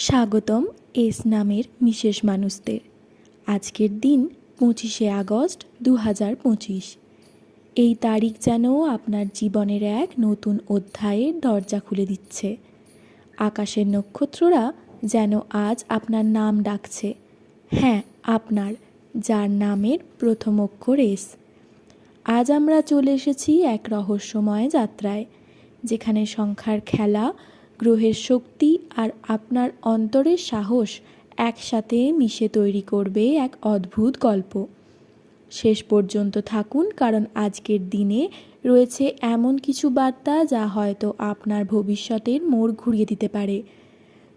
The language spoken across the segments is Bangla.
স্বাগতম এস নামের বিশেষ মানুষদের। আজকের দিন পঁচিশে আগস্ট দু হাজার পঁচিশ। এই তারিখ যেন আপনার জীবনের এক নতুন অধ্যায়ের দরজা খুলে দিচ্ছে। আকাশের নক্ষত্ররা যেন আজ আপনার নাম ডাকছে। হ্যাঁ আপনার, যার নামের প্রথম অক্ষর এস। আজ আমরা চলে এসেছি এক রহস্যময় যাত্রায়, যেখানে সংখ্যার খেলা গ্রহের শক্তি আর আপনার অন্তরের সাহস একসাথে মিশে তৈরি করবে এক অদ্ভুত গল্প। শেষ পর্যন্ত থাকুন, কারণ আজকের দিনে রয়েছে এমন কিছু বার্তা যা হয়তো আপনার ভবিষ্যতের মোড় ঘুরিয়ে দিতে পারে।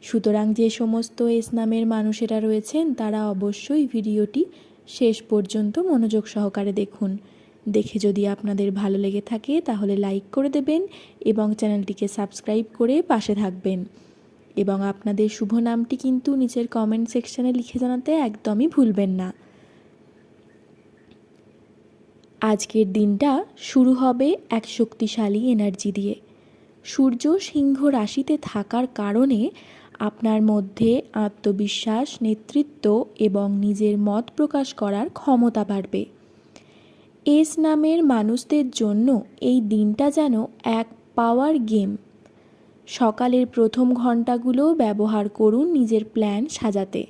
সুতরাং যে সমস্ত ইসলামের মানুষেরা রয়েছেন, তারা অবশ্যই ভিডিওটি শেষ পর্যন্ত মনোযোগ সহকারে দেখুন। দেখে যদি আপনাদের ভালো লেগে থাকে তাহলে লাইক করে দেবেন এবং চ্যানেলটিকে সাবস্ক্রাইব করে পাশে থাকবেন। এবং আপনাদের শুভ নামটি কিন্তু নিচের কমেন্ট সেকশানে লিখে জানাতে একদমই ভুলবেন না। আজকের দিনটা শুরু হবে এক শক্তিশালী এনার্জি দিয়ে। সূর্য সিংহ রাশিতে থাকার কারণে আপনার মধ্যে আত্মবিশ্বাস, নেতৃত্ব এবং নিজের মত প্রকাশ করার ক্ষমতা বাড়বে। এস নামের মানুষদের জন্য এই দিনটা যেন এক পাওয়ার গেম। সকালের প্রথম ঘন্টাগুলো ব্যবহার করুন নিজের প্ল্যান সাজাতে।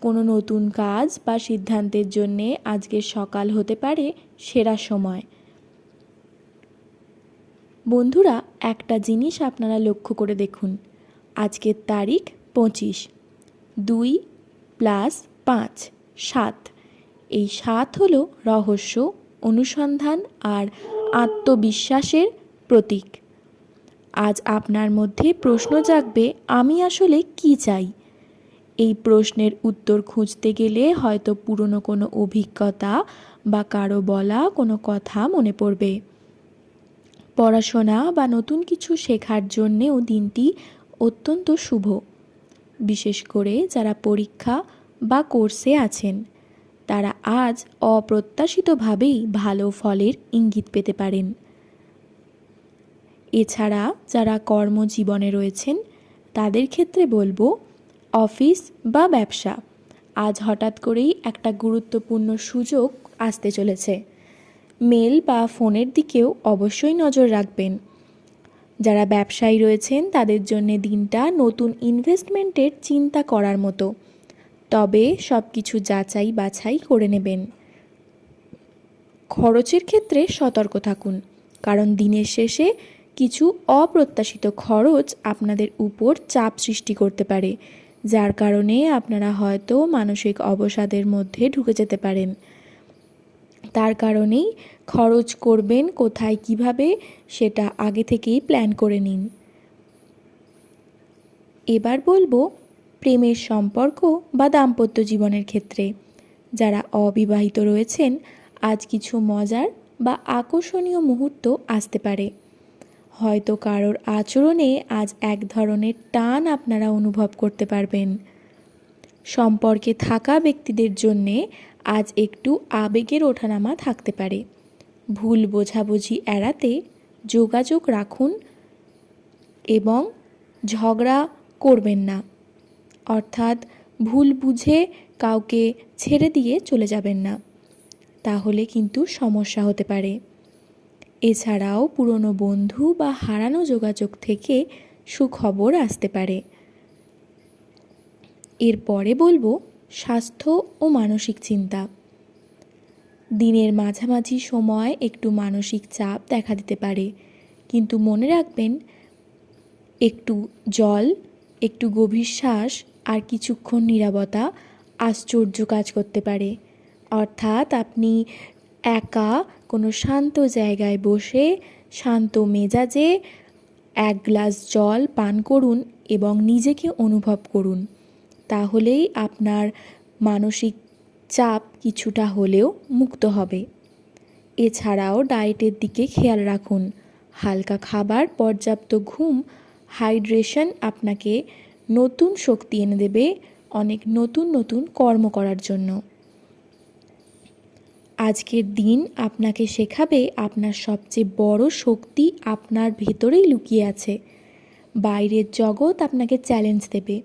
কোনো নতুন কাজ বা সিদ্ধান্তের জন্যে আজকের সকাল হতে পারে সেরা সময়। বন্ধুরা, একটা জিনিস আপনারা লক্ষ্য করে দেখুন। আজকের তারিখ পঁচিশ। দুই প্লাস পাঁচ, সাত। এই সাত হলো রহস্য অনুসন্ধান আর আত্মবিশ্বাসের প্রতীক। আজ আপনার মধ্যে প্রশ্ন জাগবে, আমি আসলে কি চাই? এই প্রশ্নের উত্তর খুঁজতে গেলে হয়তো পুরনো কোনো অভিজ্ঞতা বা কারও বলা কোনো কথা মনে পড়বে। পড়াশোনা বা নতুন কিছু শেখার জন্যেও দিনটি অত্যন্ত শুভ। বিশেষ করে যারা পরীক্ষা বা কোর্সে আছেন। তারা আজ অপ্রত্যাশিতভাবেই ভালো ফলের ইঙ্গিত পেতে পারেন। এছাড়া যারা কর্মজীবনে রয়েছেন, তাদের ক্ষেত্রে বলব অফিস বা ব্যবসা আজ হঠাৎ করেই একটা গুরুত্বপূর্ণ সুযোগ আসতে চলেছে। মেল বা ফোনের দিকেও অবশ্যই নজর রাখবেন। যারা ব্যবসায়ী রয়েছেন, তাদের জন্য দিনটা নতুন ইনভেস্টমেন্টের চিন্তা করার মতো। তবে সব কিছু যাচাই বাছাই করে নেবেন। খরচের ক্ষেত্রে সতর্ক থাকুন, কারণ দিনের শেষে কিছু অপ্রত্যাশিত খরচ আপনাদের উপর চাপ সৃষ্টি করতে পারে, যার কারণে আপনারা হয়তো মানসিক অবসাদের মধ্যে ঢুকে যেতে পারেন। তার কারণেই খরচ করবেন কোথায় কীভাবে সেটা আগে থেকেই প্ল্যান করে নিন। এবার বলব প্রেমের সম্পর্ক বা দাম্পত্য জীবনের ক্ষেত্রে। যারা অবিবাহিত রয়েছেন, আজ কিছু মজার বা আকর্ষণীয় মুহূর্ত আসতে পারে। হয়তো কারোর আচরণে আজ এক ধরনের টান আপনারা অনুভব করতে পারবেন। সম্পর্কে থাকা ব্যক্তিদের জন্যে আজ একটু আবেগের ওঠানামা থাকতে পারে। ভুল বোঝাবুঝি এড়াতে যোগাযোগ রাখুন এবং ঝগড়া করবেন না। অর্থাৎ ভুল বুঝে কাউকে ছেড়ে দিয়ে চলে যাবেন না। তাহলে কিন্তু সমস্যা হতে পারে। এছাড়াও পুরনো বন্ধু বা হারানো যোগাযোগ থেকে সুখবর আসতে পারে। এরপরে বলব স্বাস্থ্য ও মানসিক চিন্তা। দিনের মাঝামাঝি সময় একটু মানসিক চাপ দেখা দিতে পারে। কিন্তু মনে রাখবেন, একটু জল, একটু গভীর শ্বাস আর কিছুক্ষণ নিরাপত্তা আশ্চর্য কাজ করতে পারে। অর্থাৎ আপনি একা কোনো শান্ত জায়গায় বসে শান্ত মেজাজে এক গ্লাস জল পান করুন এবং নিজেকে অনুভব করুন। তাহলেই আপনার মানসিক চাপ কিছুটা হলেও মুক্ত হবে। এছাড়াও ডায়েটের দিকে খেয়াল রাখুন। হালকা খাবার, পর্যাপ্ত ঘুম, হাইড্রেশন আপনাকে নতুন শক্তি এনে দেবে অনেক নতুন নতুন কর্ম করার জন্য। আজকের দিন আপনাকে শেখাবে আপনার সবচেয়ে বড় শক্তি আপনার ভেতরেই লুকিয়ে আছে। বাইরের জগৎ আপনাকে চ্যালেঞ্জ দেবে,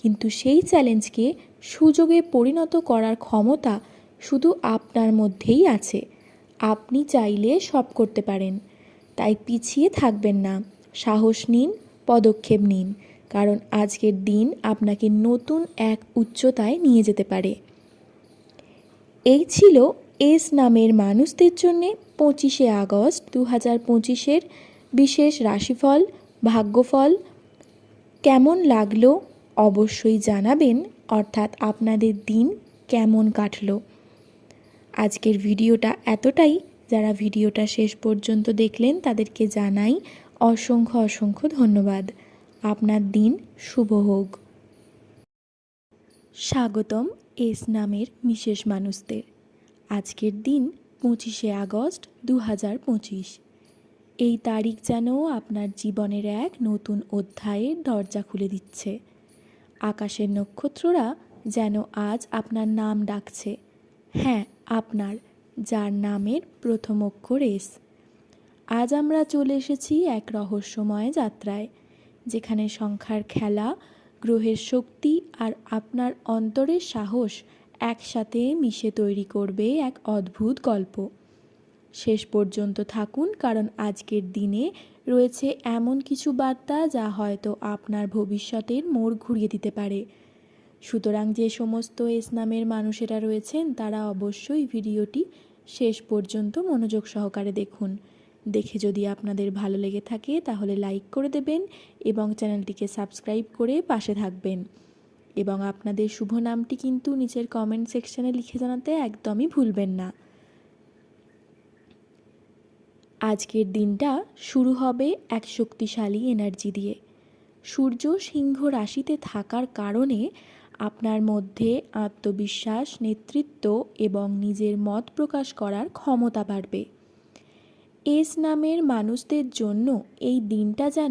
কিন্তু সেই চ্যালেঞ্জকে সুযোগে পরিণত করার ক্ষমতা শুধু আপনার মধ্যেই আছে। আপনি চাইলে সব করতে পারেন, তাই পিছিয়ে থাকবেন না। সাহস নিন, পদক্ষেপ নিন। কারণ আজকের দিন আপনাকে নতুন এক উচ্চতায় নিয়ে যেতে পারে। এই ছিল এস নামের মানুষদের জন্যে পঁচিশে আগস্ট দু হাজার পঁচিশের বিশেষ রাশিফল, ভাগ্যফল। কেমন লাগল অবশ্যই জানাবেন, অর্থাৎ আপনাদের দিন কেমন কাটলো। আজকের ভিডিওটা এতটাই। যারা ভিডিওটা শেষ পর্যন্ত দেখলেন তাদেরকে জানাই অসংখ্য অসংখ্য ধন্যবাদ। আপনার দিন শুভ হোক। স্বাগতম এস নামের বিশেষ মানুষদের। আজকের দিন পঁচিশে আগস্ট দু হাজার পঁচিশ। এই তারিখ যেন আপনার জীবনের এক নতুন অধ্যায়ের দরজা খুলে দিচ্ছে। আকাশের নক্ষত্ররা যেন আজ আপনার নাম ডাকছে। হ্যাঁ আপনার, যার নামের প্রথম অক্ষর এস। আজ আমরা চলে এসেছি এক রহস্যময় যাত্রায়। যেখানে সংখ্যার খেলা, গ্রহের শক্তি আর আপনার অন্তরের সাহস একসাথে মিশে তৈরি করবে এক অদ্ভুত গল্প। শেষ পর্যন্ত থাকুন, কারণ আজকের দিনে রয়েছে এমন কিছু বার্তা যা হয়তো আপনার ভবিষ্যতের মোড় ঘুরিয়ে দিতে পারে। সুতরাং যে সমস্ত ইসলামের মানুষেরা রয়েছেন, তারা অবশ্যই ভিডিওটি শেষ পর্যন্ত মনোযোগ সহকারে দেখুন। দেখে যদি আপনাদের ভালো লেগে থাকে তাহলে লাইক করে দেবেন এবং চ্যানেলটিকে সাবস্ক্রাইব করে পাশে থাকবেন। এবং আপনাদের শুভ নামটি কিন্তু নিচের কমেন্ট সেকশানে লিখে জানাতে একদমই ভুলবেন না। আজকের দিনটা শুরু হবে এক শক্তিশালী এনার্জি দিয়ে। সূর্য সিংহ রাশিতে থাকার কারণে আপনার মধ্যে আত্মবিশ্বাস, নেতৃত্ব এবং নিজের মত প্রকাশ করার ক্ষমতা বাড়বে। এস নামের মানুষদের জন্য এই দিনটা যেন